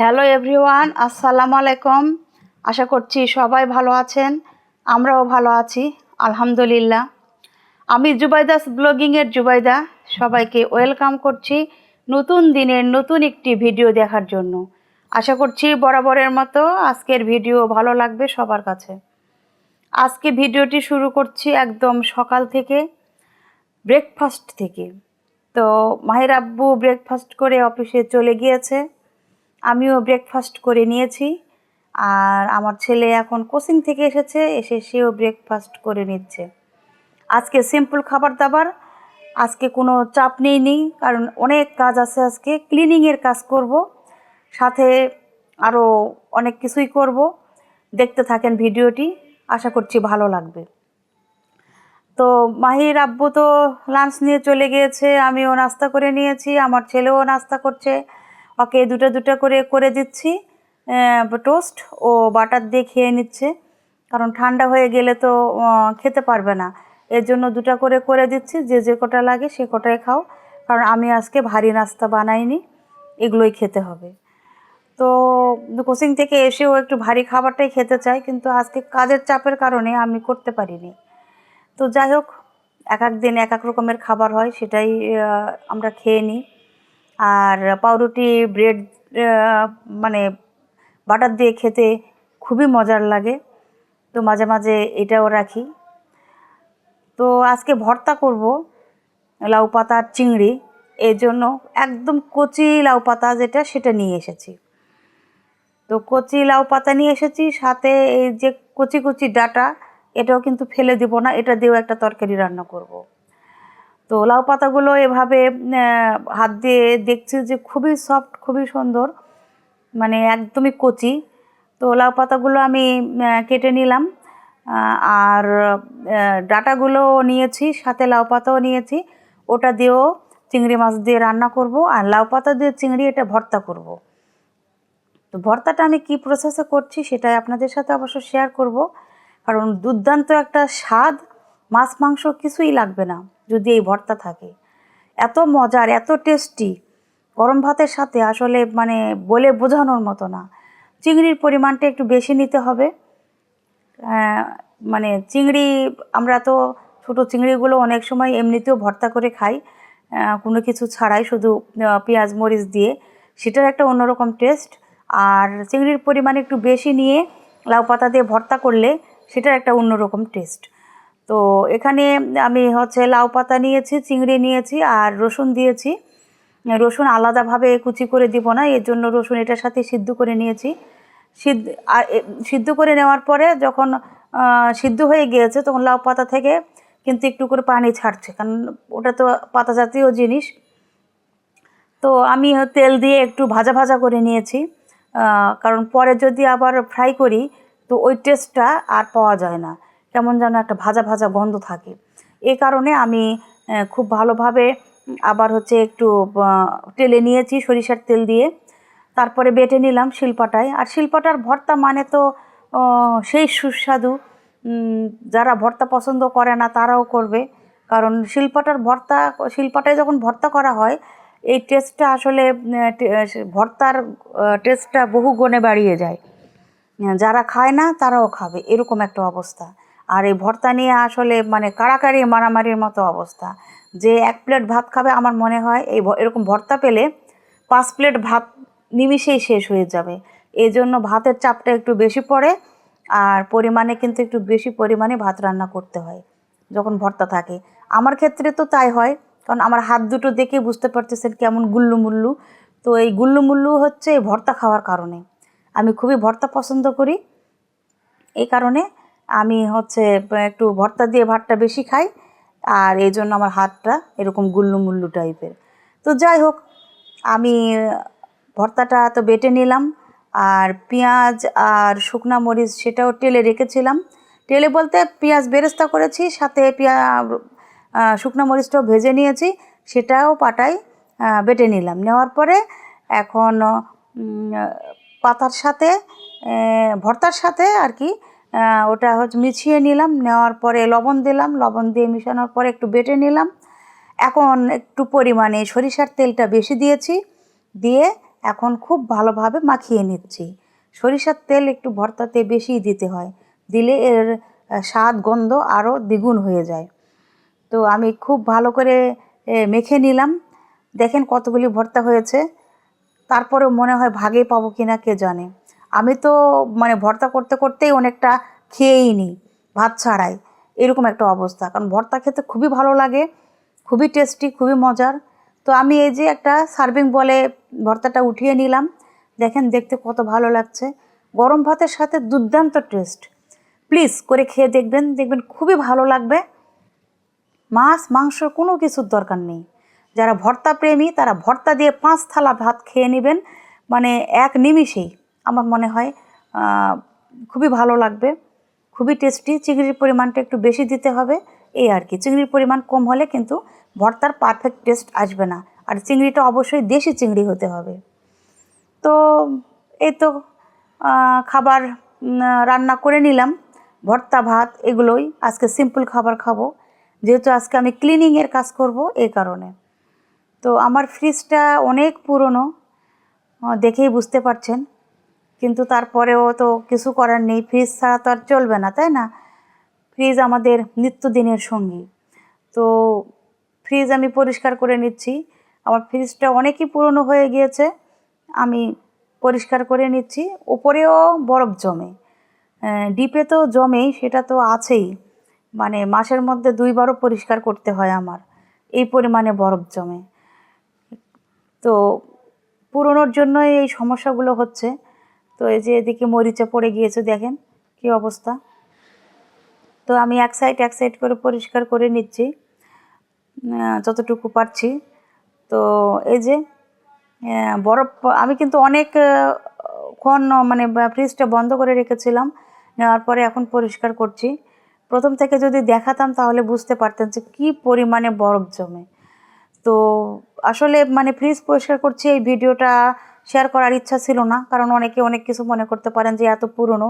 Hello everyone, আসসালামু আলাইকুম। আশা করছি সবাই ভালো আছেন, আমরাও ভালো আছি, আলহামদুলিল্লাহ। আমি জুবাইদাস ব্লগিংয়ের জুবাইদা, সবাইকে ওয়েলকাম করছি নতুন দিনের নতুন একটি ভিডিও দেখার জন্য। আশা করছি বরাবরের মতো আজকের ভিডিও ভালো লাগবে সবার কাছে। আজকে ভিডিওটি শুরু করছি একদম সকাল থেকে ব্রেকফাস্ট থেকে। তো মাহির আব্বু ব্রেকফাস্ট করে অফিসে চলে গিয়েছে। আমিও ব্রেকফাস্ট করে নিয়েছি। আর আমার ছেলে এখন কোচিং থেকে এসেছে, এসে সেও ব্রেকফাস্ট করে নিচ্ছে। আজকে সিম্পল খাবার দাবার, আজকে কোনো চাপ নেই নি কারণ অনেক কাজ আছে আজকে ক্লিনিংয়ের কাজ করব, সাথে আরও অনেক কিছুই করব। দেখতে থাকেন ভিডিওটি, আশা করছি ভালো লাগবে। তো মাহির আব্বু তো লাঞ্চ নিয়ে চলে গিয়েছে, আমিও নাস্তা করে নিয়েছি, আমার ছেলেও নাস্তা করছে। ওকে দুটো দুটো করে করে দিচ্ছি টোস্ট ও বাটার দিয়ে খেয়ে নিচ্ছে। কারণ ঠান্ডা হয়ে গেলে তো খেতে পারবে না। এর জন্য দুটো করে করে দিচ্ছি, যে যে কটা লাগে সে কটাই খাও। কারণ আমি আজকে ভারী নাস্তা বানাইনি, এগুলোই খেতে হবে। তো কোচিং থেকে এসেও একটু ভারী খাবারটাই খেতে চাই, কিন্তু আজকে কাজের চাপের কারণে আমি করতে পারিনি। তো যাই হোক, এক এক দিন এক এক রকমের খাবার হয়, সেটাই আমরা খেয়ে নিই। আর পাউরুটি, ব্রেড মানে বাটার দিয়ে খেতে খুবই মজার লাগে। তো মাঝে মাঝে এটাও রাখি। তো আজকে ভর্তা করব, লাউ পাতার চিংড়ি। এই জন্য একদম কচি লাউ পাতা যেটা, সেটা নিয়ে এসেছি। তো কচি লাউ পাতা নিয়ে এসেছি, সাথে এই যে কচি কচি ডাটা, এটাও কিন্তু ফেলে দিব না, এটা দিয়েও একটা তরকারি রান্না করব। তো লাউ পাতাগুলো এভাবে হাত দিয়ে দেখছি যে খুবই সফট খুবই সুন্দর মানে একদমই কচি। তো লাউ পাতাগুলো আমি কেটে নিলাম। আর ডাটাগুলো নিয়েছি, সাথে লাউ পাতাও নিয়েছি। ওটা দিয়েও চিংড়ি মাছ দিয়ে রান্না করব, আর লাউ পাতা দিয়ে চিংড়ি এটা ভর্তা করব। তো ভর্তাটা আমি কি প্রসেসে করছি সেটাই আপনাদের সাথে অবশ্য শেয়ার করব। কারণ দুর্দান্ত একটা স্বাদ মাছ, মাংস কিছুই লাগবে না যদি এই ভর্তা থাকে। এত মজার, এত টেস্টি গরম ভাতের সাথে আসলে মানে বলে বোঝানোর মতো না। চিংড়ির পরিমাণটা একটু বেশি নিতে হবে। মানে চিংড়ি, আমরা তো ছোটো চিংড়িগুলো অনেক সময় এমনিতেও ভর্তা করে খাই। কোনো কিছু ছাড়াই শুধু পেঁয়াজ, মরিচ দিয়ে। সেটার একটা অন্যরকম টেস্ট আর চিংড়ির পরিমাণ একটু বেশি নিয়ে লাউ পাতা দিয়ে ভর্তা করলে সেটার একটা অন্যরকম টেস্ট তো এখানে আমি হচ্ছে লাউ পাতা নিয়েছি, চিংড়ি নিয়েছি আর রসুন দিয়েছি। রসুন আলাদাভাবে কুচি করে দিব না, এর জন্য রসুন এটার সাথে সিদ্ধ করে নিয়েছি। সিদ্ধ সিদ্ধ করে নেওয়ার পরে যখন সিদ্ধ হয়ে গিয়েছে তখন লাউ পাতা থেকে কিন্তু একটু করে পানি ছাড়ছে, কারণ ওটা তো পাতা জাতীয় জিনিস। তো আমি তেল দিয়ে একটু ভাজা ভাজা করে নিয়েছি কারণ পরে যদি আবার ফ্রাই করি তো ওই টেস্টটা আর পাওয়া যায় না। কেমন যেন একটা ভাজা ভাজা গন্ধ থাকে। এই কারণে আমি খুব ভালোভাবে আবার হচ্ছে একটু টেলে নিয়েছি সরিষার তেল দিয়ে। তারপরে বেটে নিলাম শিলপাটায়। আর শিলপাটার ভর্তা মানে তো সেই সুস্বাদু। যারা ভর্তা পছন্দ করে না তারাও করবে। কারণ শিলপাটার ভর্তা, শিলপাটায় যখন ভর্তা করা হয়, এই টেস্টটা আসলে ভর্তার টেস্টটা বহু গুণে বাড়িয়ে যায়। যারা খায় না তারাও খাবে। এরকম একটা অবস্থা। আর এই ভর্তা নিয়ে আসলে মানে কাড়াকাড়ি মারামারির মতো অবস্থা। যে এক প্লেট ভাত খাবে আমার মনে হয় এই এরকম ভর্তা পেলে পাঁচ প্লেট ভাত নিমিষেই শেষ হয়ে যাবে। এই জন্য ভাতের চাপটা একটু বেশি পড়ে আর পরিমাণে কিন্তু একটু বেশি পরিমাণে ভাত রান্না করতে হয় যখন ভর্তা থাকে। আমার ক্ষেত্রে তো তাই হয়, কারণ আমার হাত দুটো দেখে বুঝতে পারতেছেন কেমন গুল্লু মুল্লু। তো এই গুল্লু মুল্লু হচ্ছে এই ভর্তা খাওয়ার কারণে। আমি খুবই ভর্তা পছন্দ করি। এই কারণে আমি হচ্ছে, একটু ভর্তা দিয়ে ভাতটা বেশি খাই, আর এই জন্য আমার হাতটা এরকম গুল্লু মুল্লু টাইপের। তো যাই হোক, আমি ভর্তাটা তো বেটে নিলাম, আর পেঁয়াজ আর শুকনা মরিচ সেটাও টেলে রেখেছিলাম। টেলে বলতে পেঁয়াজ বেরেস্তা করেছি, সাথে পেঁয়া শুকনো মরিচটাও ভেজে নিয়েছি, সেটাও পাটায় বেটে নিলাম। নেওয়ার পরে এখন পাতার সাথে ভর্তার সাথে আর কি ওটা হচ্ছে মিছিয়ে নিলাম, নেওয়ার পরে লবণ দিলাম, লবণ দিয়ে মিশানোর পরে একটু বেটে নিলাম। এখন একটু পরিমাণে সরিষার তেলটা বেশি দিয়েছি, দিয়ে এখন খুব ভালোভাবে মাখিয়ে নিচ্ছি। সরিষার তেল একটু ভর্তাতে বেশি দিতে হয়, দিলে এর স্বাদ, গন্ধ আরও দ্বিগুণ হয়ে যায়। তো আমি খুব ভালো করে মেখে নিলাম। দেখেন কতগুলি ভর্তা হয়েছে। তারপরে মনে হয় ভাগে পাবো কিনা কে জানে। আমি তো মানে ভর্তা করতে করতেই অনেকটা খেয়েই নিই, ভাত ছাড়াই। এরকম একটা অবস্থা। কারণ ভর্তা খেতে খুবই ভালো লাগে, খুবই টেস্টি খুবই মজার। তো আমি এই যে একটা সার্ভিং বলে ভর্তাটা উঠিয়ে নিলাম। দেখেন দেখতে কত ভালো লাগছে। গরম ভাতের সাথে দুর্দান্ত টেস্ট প্লিজ করে খেয়ে দেখবেন দেখবেন খুবই ভালো লাগবে। মাছ, মাংস কোনো কিছুর দরকার নেই। যারা ভর্তা প্রেমী, তারা ভর্তা দিয়ে পাঁচ থালা ভাত খেয়ে নেবেন। মানে এক নিমিষেই। আমার মনে হয় খুবই ভালো লাগবে। খুবই টেস্টি চিংড়ির পরিমাণটা একটু বেশি দিতে হবে, এই আর কি। চিংড়ির পরিমাণ কম হলে কিন্তু ভর্তার পারফেক্ট টেস্ট আসবে না। আর চিংড়িটা অবশ্যই দেশি চিংড়ি হতে হবে। তো এই তো খাবার রান্না করে নিলাম। ভর্তা, ভাত এগুলোই আজকে সিম্পল খাবার খাব। যেহেতু আজকে আমি ক্লিনিংয়ের কাজ করব এই কারণে। তো আমার ফ্রিজটা অনেক পুরনো দেখেই বুঝতে পারছেন। কিন্তু তারপরেও তো কিছু করার নেই ফ্রিজ ছাড়া তো আর চলবে না, তাই না? ফ্রিজ আমাদের নিত্যদিনের সঙ্গী। তো ফ্রিজ আমি পরিষ্কার করে নিচ্ছি। আমার ফ্রিজটা অনেকই পুরনো হয়ে গিয়েছে, আমি পরিষ্কার করে নিচ্ছি। উপরেও বরফ জমে। ডিপে তো জমেই, সেটা তো আছেই। মানে মাসের মধ্যে দুইবারও পরিষ্কার করতে হয় আমার। এই পরিমাণে বরফ জমে। তো পুরনোর জন্যই এই সমস্যাগুলো হচ্ছে। তো এই যে এদিকে মরিচা পড়ে গিয়েছে দেখেন কি অবস্থা। তো আমি এক সাইড এক সাইড করে পরিষ্কার করে নিচ্ছি যতটুকু পারছি। তো এই যে বরফ আমি কিন্তু অনেক আহ, ক্ষণ মানে ফ্রিজটা বন্ধ করে রেখেছিলাম নেওয়ার পরে এখন পরিষ্কার করছি। প্রথম থেকে যদি দেখাতাম তাহলে বুঝতে পারতেন যে কী পরিমাণে বরফ জমে। তো আসলে মানে ফ্রিজ পরিষ্কার করছি এই ভিডিওটা শেয়ার করার ইচ্ছা ছিল না। কারণ অনেকে অনেক কিছু মনে করতে পারেন যে, এত পুরনো।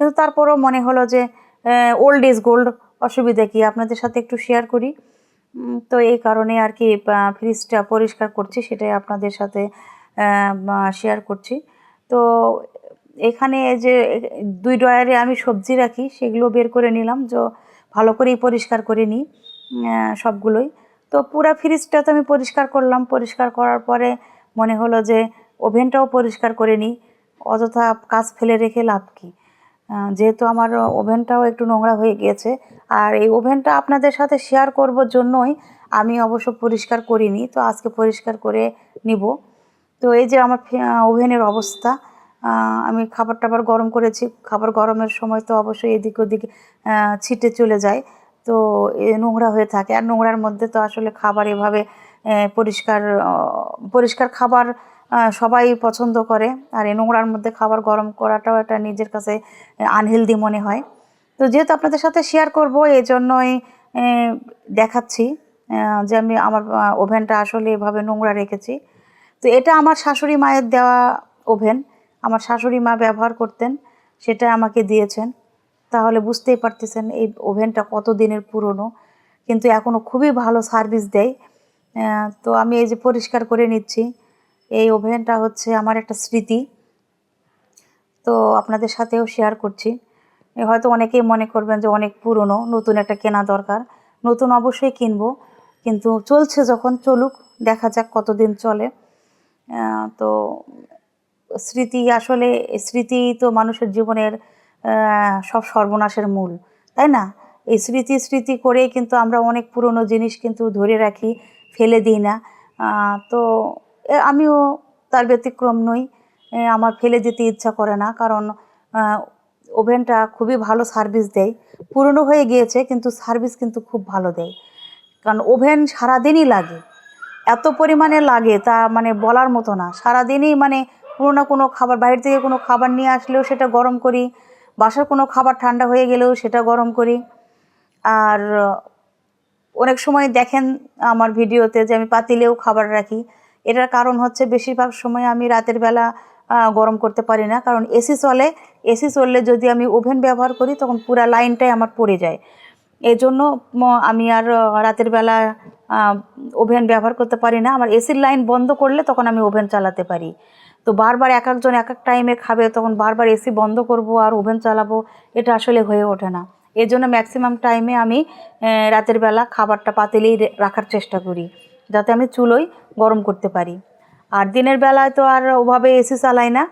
কিন্তু তারপরও মনে হলো যে ওল্ড ইজ গোল্ড অসুবিধা কি? আপনাদের সাথে একটু শেয়ার করি। তো এই কারণে আর কি ফ্রিজটা পরিষ্কার করছি, সেটাই আপনাদের সাথে শেয়ার করছি। তো এখানে যে, দুই ড্রয়ারে আমি সবজি রাখি, সেগুলো বের করে নিলাম। যে, ভালো করেই পরিষ্কার করে নিই সবগুলোই। তো পুরা ফ্রিজটা তো আমি পরিষ্কার করলাম। পরিষ্কার করার পরে মনে হলো যে ওভেনটাও পরিষ্কার করে নিই। অযথা কাজ ফেলে রেখে লাভ কি? যেহেতু আমার ওভেনটাও একটু নোংরা হয়ে গিয়েছে, আর এই ওভেনটা আপনাদের সাথে শেয়ার করব জন্যই আমি অবশ্য পরিষ্কার করিনি, তো আজকে পরিষ্কার করে নিব। তো এই যে আমার ওভেনের অবস্থা আমি খাবার টাবার গরম করেছি। খাবার গরমের সময় তো অবশ্যই এদিক ওদিক ছিটে চলে যায়, তো এ নোংরা হয়ে থাকে। আর নোংরার মধ্যে তো আসলে খাবার এভাবে পরিষ্কার পরিষ্কার খাবার সবাই পছন্দ করে। আর এই নোংরার মধ্যে খাবার গরম করাটাও একটা নিজের কাছে আনহেলদি মনে হয়। তো যেহেতু আপনাদের সাথে শেয়ার করব এই জন্যই দেখাচ্ছি যে আমি আমার ওভেনটা আসলে এভাবে নোংরা রেখেছি। তো এটা আমার শাশুড়ি মায়ের দেওয়া ওভেন। আমার শাশুড়ি মা ব্যবহার করতেন, সেটা আমাকে দিয়েছেন। তাহলে বুঝতেই পারতেছেন এই ওভেনটা কত দিনের পুরনো। কিন্তু এখনও খুবই ভালো সার্ভিস দেয়। তো আমি এই যে পরিষ্কার করে নিচ্ছি। এই ওভেনটা হচ্ছে আমার একটা স্মৃতি। তো আপনাদের সাথেও শেয়ার করছি। হয়তো অনেকেই মনে করবেন যে অনেক পুরনো, নতুন একটা কেনা দরকার। নতুন অবশ্যই কিনবো, কিন্তু চলছে যখন চলুক, দেখা যাক কতদিন চলে। তো স্মৃতি আসলে, স্মৃতি তো মানুষের জীবনের সব সর্বনাশের মূল, তাই না? এই স্মৃতি স্মৃতি করেই কিন্তু আমরা অনেক পুরনো জিনিস কিন্তু ধরে রাখি, ফেলে দিই না। তো আমিও তার ব্যতিক্রম নই। আমার ফেলে যেতে ইচ্ছা করে না, কারণ ওভেনটা খুবই ভালো সার্ভিস দেয়। পুরনো হয়ে গিয়েছে, কিন্তু সার্ভিস কিন্তু খুব ভালো দেয়। কারণ ওভেন সারাদিনই লাগে। এত পরিমাণে লাগে, তা মানে বলার মতো না। সারাদিনই মানে কোনো না কোনো খাবার, বাইরে থেকে কোনো খাবার নিয়ে আসলেও সেটা গরম করি। বাসার কোনো খাবার ঠান্ডা হয়ে গেলেও সেটা গরম করি। আর অনেক সময় দেখেন আমার ভিডিওতে যে আমি পাতিলেও খাবার রাখি। এটার কারণ হচ্ছে বেশিরভাগ সময় আমি রাতের বেলা গরম করতে পারি না। কারণ এসি চলে, এসি চললে যদি আমি ওভেন ব্যবহার করি, তখন পুরা লাইনটাই আমার পড়ে যায়। এই জন্য আমি আর রাতের বেলা ওভেন ব্যবহার করতে পারি না। আমার এসির লাইন বন্ধ করলে তখন আমি ওভেন চালাতে পারি। তো বারবার এক একজন এক এক টাইমে খাবে, তখন বারবার এসি বন্ধ করব আর ওভেন চালাবো, এটা আসলে হয়ে ওঠে না। এই জন্য ম্যাক্সিমাম টাইমে আমি রাতের বেলা খাবারটা পাতিলেই রাখার চেষ্টা করি। যাতে আমি চুলোই গরম করতে পারি। আর দিনের বেলায় তো আর ওভাবে এসি চালাই না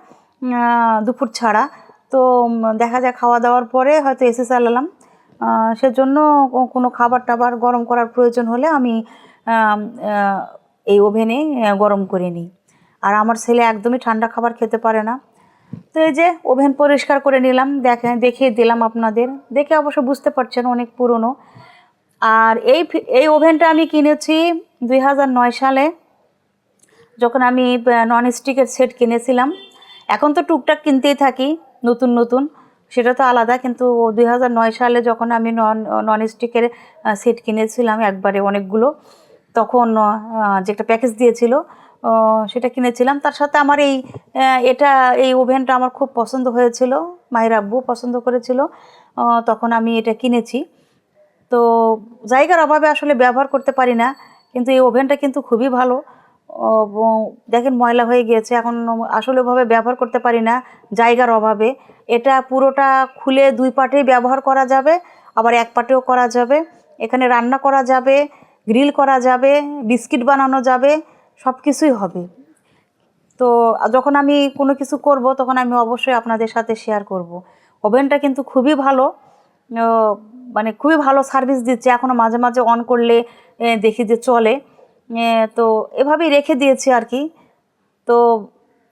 দুপুর ছাড়া। তো দেখা যায় খাওয়া দাওয়ার পরে হয়তো এসি চালালাম। সেজন্য কোনো খাবার টাবার গরম করার প্রয়োজন হলে আমি এই ওভেনে গরম করে নিই। আর আমার ছেলে একদমই ঠান্ডা খাবার খেতে পারে না। তো এই যে ওভেন পরিষ্কার করে নিলাম, দেখে, দেখিয়ে দিলাম আপনাদের। দেখে অবশ্য বুঝতে পারছেন অনেক পুরনো। আর এই এই ওভেনটা আমি কিনেছি দুই হাজার নয় সালে, যখন আমি নন স্টিকের সেট কিনেছিলাম। এখন তো টুকটাক কিনতেই থাকি, নতুন নতুন। সেটা তো আলাদা, কিন্তু দুই হাজার নয় সালে যখন আমি নন নন স্টিকের সেট কিনেছিলাম একবারে অনেকগুলো, তখন যে একটা প্যাকেজ দিয়েছিল সেটা কিনেছিলাম। তার সাথে আমার এই এটা, এই ওভেনটা আমার খুব পছন্দ হয়েছিল, মায়ের আব্বু পছন্দ করেছিল তখন আমি এটা কিনেছি। তো জায়গার অভাবে আসলে ব্যবহার করতে পারি না, কিন্তু এই ওভেনটা কিন্তু খুবই ভালো। দেখেন ময়লা হয়ে গিয়েছে, এখন আসলে ওভাবে ব্যবহার করতে পারি না জায়গার অভাবে। এটা পুরোটা খুলে দুই পাটেই ব্যবহার করা যাবে, আবার এক পাটেও করা যাবে। এখানে রান্না করা যাবে, গ্রিল করা যাবে, বিস্কিট বানানো যাবে সব কিছুই হবে। তো যখন আমি কোনো কিছু করব, তখন আমি অবশ্যই আপনাদের সাথে শেয়ার করব। ওভেনটা কিন্তু খুবই ভালো। মানে খুবই ভালো সার্ভিস দিচ্ছে এখনও মাঝে মাঝে অন করলে দেখি যে চলে। তো এভাবেই রেখে দিয়েছি আর কি। তো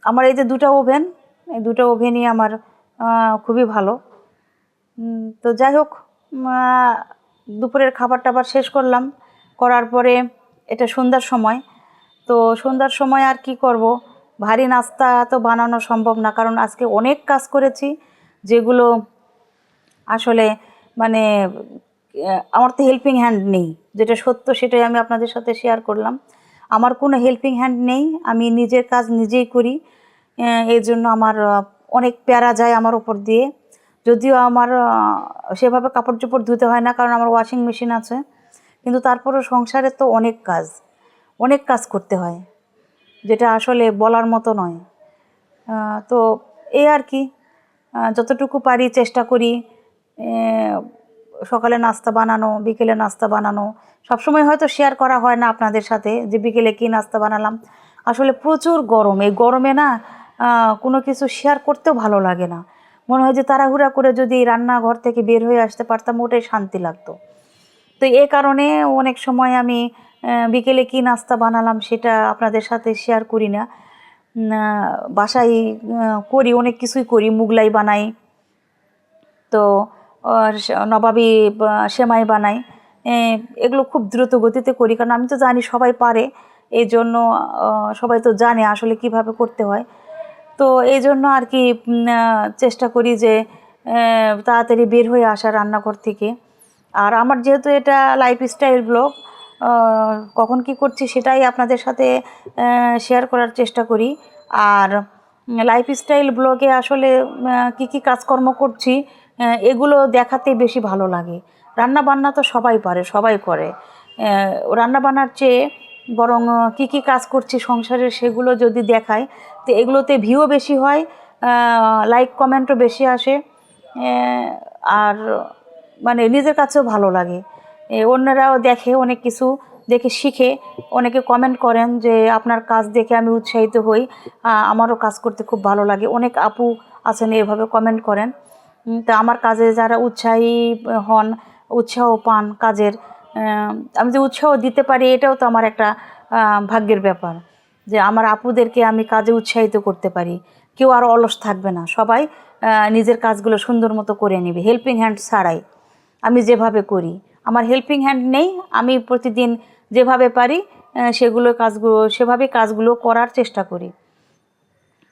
আমার এই যে দুটো ওভেন এই দুটো ওভেনই আমার খুবই ভালো। তো যাই হোক দুপুরের খাবার টাবার শেষ করলাম। করার পরে এটা সন্ধ্যার সময়। তো সন্ধ্যার সময় আর কি করব? ভারী নাস্তা তো বানানো সম্ভব না, কারণ আজকে অনেক কাজ করেছি, যেগুলো আসলে মানে আমার তো হেল্পিং হ্যান্ড নেই। যেটা সত্য সেটাই আমি আপনাদের সাথে শেয়ার করলাম। আমার কোনো হেল্পিং হ্যান্ড নেই। আমি নিজের কাজ নিজেই করি। এই জন্য আমার অনেক প্যারা যায় আমার ওপর দিয়ে। যদিও আমার সেভাবে কাপড় চোপড় ধুতে হয় না, কারণ আমার ওয়াশিং মেশিন আছে। কিন্তু তারপরেও সংসারে তো অনেক কাজ অনেক কাজ করতে হয়, যেটা আসলে বলার মতো নয়। তো এই আর কি। যতটুকু পারি চেষ্টা করি। সকালে নাস্তা বানানো, বিকেলে নাস্তা বানানো, সবসময় হয়তো শেয়ার করা হয় না আপনাদের সাথে যে বিকেলে কী নাস্তা বানালাম। আসলে প্রচুর গরম, এই গরমে না কোনো কিছু শেয়ার করতেও ভালো লাগে না। মনে হয় যে তাড়াহুড়া করে যদি রান্নাঘর থেকে বের হয়ে আসতে পারতাম, ওটাই শান্তি লাগতো। তো এ কারণে অনেক সময় আমি বিকেলে কি নাস্তা বানালাম সেটা আপনাদের সাথে শেয়ার করি না। বাসায় করি, অনেক কিছুই করি, মুগলাই বানাই। তো নবাবী সেমাই বানাই এগুলো খুব দ্রুত গতিতে করি, কারণ আমি তো জানি সবাই পারে। এই জন্য সবাই তো জানে আসলে কীভাবে করতে হয়। তো এই জন্য আর কি চেষ্টা করি যে তাড়াতাড়ি বের হয়ে আসা রান্নাঘর থেকে। আর আমার যেহেতু এটা লাইফস্টাইল ব্লগ কখন কি করছি সেটাই আপনাদের সাথে শেয়ার করার চেষ্টা করি। আর লাইফস্টাইল ব্লগে আসলে কি কি কাজকর্ম করছি এগুলো দেখাতে বেশি ভালো লাগে। রান্না বান্না তো সবাই পারে, সবাই করে। রান্না বান্নার চেয়ে বরং কি কি কাজ করছি সংসারে সেগুলো যদি দেখায়, তো এগুলোতে ভিউ বেশি হয় লাইক কমেন্টও বেশি আসে। আর মানে নিজের কাছেও ভালো লাগে। অন্যরাও দেখে, অনেক কিছু দেখে শিখে, অনেকে কমেন্ট করেন যে, আপনার কাজ দেখে আমি উৎসাহিত হই আমারও কাজ করতে খুব ভালো লাগে। অনেক আপু আছেন, এভাবে কমেন্ট করেন। তা আমার কাজে যারা উৎসাহী হন, উৎসাহ পান কাজের আমি যে উৎসাহ দিতে পারি এটাও তো আমার একটা ভাগ্যের ব্যাপার যে আমার আপুদেরকে আমি কাজে উৎসাহিত করতে পারি। কেউ আর অলস থাকবে না। সবাই নিজের কাজগুলো সুন্দর মতো করে নেবে। হেল্পিং হ্যান্ড ছাড়াই আমি যেভাবে করি। আমার হেল্পিং হ্যান্ড নেই। আমি প্রতিদিন যেভাবে পারি সেগুলো কাজগুলো, সেভাবে কাজগুলো করার চেষ্টা করি।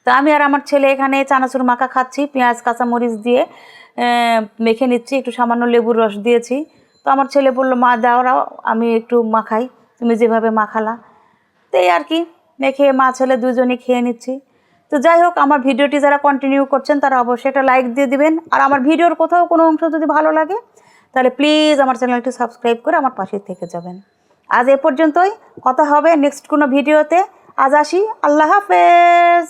তো আমি আর আমার ছেলে এখানে চানাচুর মাখা খাচ্ছি, পেঁয়াজ, কাঁচামরিচ দিয়ে মেখে নিচ্ছি, একটু সামান্য লেবুর রস দিয়েছি। তো আমার ছেলে বলল, মা দাওরাও আমি একটু মাখাই, তুমি যেভাবে মাখালা। তো এই আর কি, মেখে মা, ছেলে দুজনে খেয়ে নিচ্ছি। তো যাই হোক, আমার ভিডিওটি যারা কন্টিনিউ করছেন, তারা অবশ্যই একটা লাইক দিয়ে দিবেন। আর আমার ভিডিওর কোথাও কোনো অংশ যদি ভালো লাগে, তাহলে প্লিজ আমার চ্যানেলটি সাবস্ক্রাইব করে আমার পাশে থেকে যাবেন। আজ এ পর্যন্তই, কথা হবে নেক্সট কোনো ভিডিওতে। আজ আসি, আল্লাহ হাফেজ!